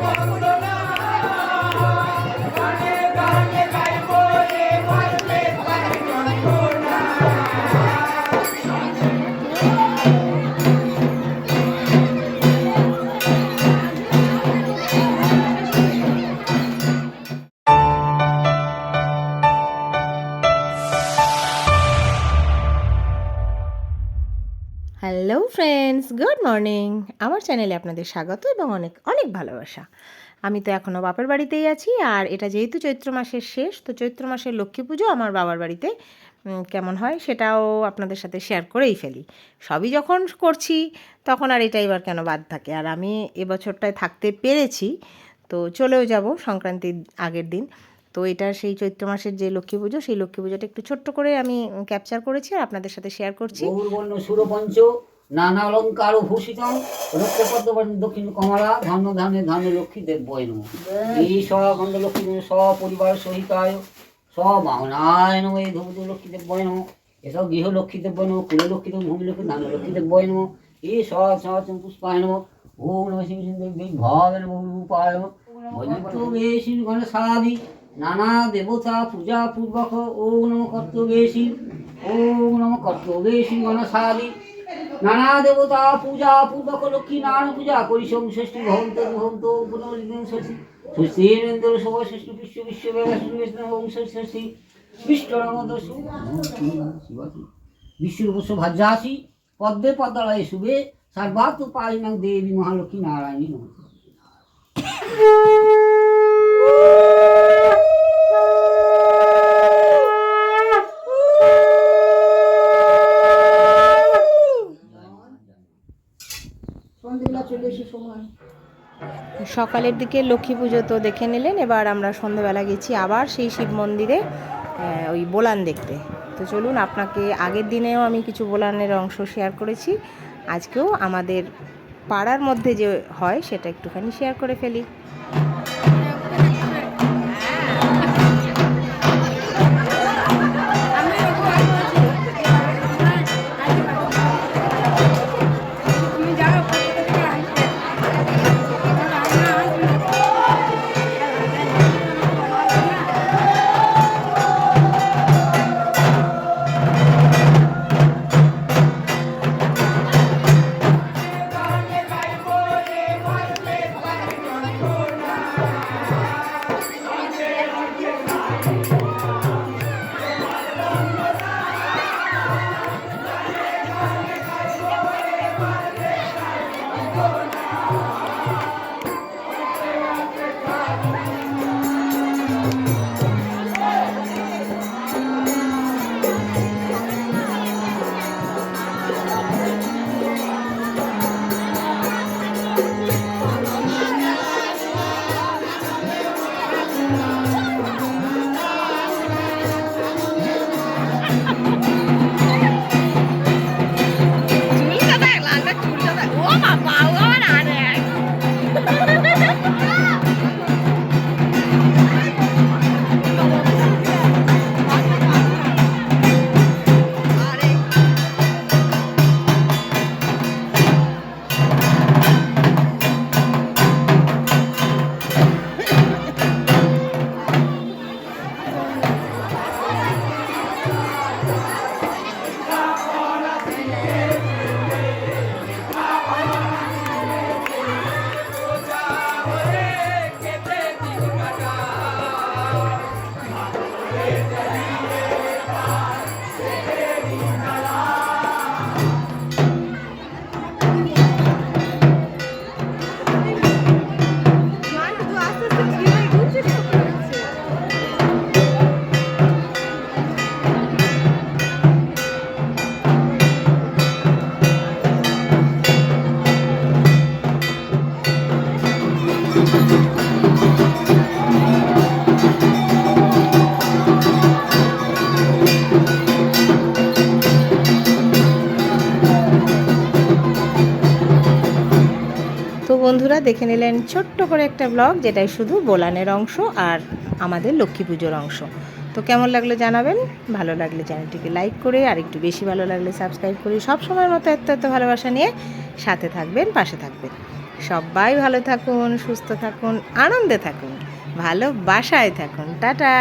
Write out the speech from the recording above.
아이고. Hello friends good morning আমার চ্যানেলে আপনাদের স্বাগত এবং অনেক অনেক ভালোবাসা। আমি তো এখনও বাপের বাড়িতেই আছি, আর এটা যেহেতু চৈত্র মাসের শেষ, তো চৈত্র মাসের লক্ষ্মী পুজো আমার বাবার বাড়িতে কেমন হয় সেটাও আপনাদের সাথে শেয়ার করেই ফেলি। সবই যখন করছি, তখন আর এটা এবার কেন বাদ থাকে? আর আমি এবছরটায় থাকতে পেরেছি, তো চলেও যাব সংক্রান্তির আগের দিন। তো এটা সেই চৈত্র মাসের যে লক্ষ্মী পুজো সেই লক্ষ্মী পুজোটা একটু ছোট্ট করে আমি ক্যাপচার করেছি আর আপনাদের সাথে শেয়ার করছি সুরপঞ্চ নানা অলঙ্কার ও ভূষিত রক্তপদ্ম দক্ষিণ কমলা ধন্য ধানে ধান্য লক্ষ্মী দেব এই সখণ্ড লক্ষ্মী সপরিবার সহিতায় সবাহনায় নম এই ধূপ লক্ষ্মী দেব বৈন এসব গৃহ লক্ষ্মী দেব বৈন কুল লক্ষ্মী দেব ভূমি লক্ষ্মী ধান লক্ষ্মী দেব বৈন এই সচন পুষ্পায় নম ওম নম শিব দেবী ভাবেন রূপায় মজিত বেশি গণ সাদি নানা দেবতা পূজা পূর্বক ওম নম কর্তব্যেশী, ওম নম কর্তব্যেশী গণ সাদি নানা দেবতা পূজা পূর্বক লক্ষ্মী নারায়ণ পূজা সোম ষষ্ঠী ভবন্ত ভবন্ত পুনর্দিন ষষ্ঠী। ষষ্ঠী ইন্দ্র শুভ ষষ্ঠী বিশ্ব বিশ্ব দশু বিশ্বরূপস্য ভাজ্যাসি পদ্মে পদ্মালয়ে শুভে, সর্বাত্ম পালিনাং দেবী মহালক্ষ্মী নারায়ণী নমঃ। সকালের দিকে লক্ষ্মী পুজো তো দেখে নিলেন, এবার আমরা সন্ধ্যেবেলা গেছি আবার সেই শিব মন্দিরে ওই বোলান দেখতে। তো চলুন, আপনাকে আগের দিনেও আমি কিছু বোলানের অংশ শেয়ার করেছি, আজকেও আমাদের পাড়ার মধ্যে যে হয় সেটা একটুখানি শেয়ার করে ফেলি। বন্ধুরা, দেখে নিলেন ছোট্ট করে একটা ব্লগ যেটাই শুধু বোলানের অংশ আর আমাদের লক্ষ্মী পুজোর অংশ। তো কেমন লাগল জানাবেন? ভালো লাগলে চ্যানেলটিকে লাইক করে, আর একটু বেশি ভালো লাগলে সাবস্ক্রাইব করে সব সময়ের মতো এত এত ভালোবাসা নিয়ে সাথে থাকবেন, পাশে থাকবেন। সবাই ভালো থাকুন, সুস্থ থাকুন, আনন্দে থাকুন, ভালোবাসায় থাকুন। টাটা!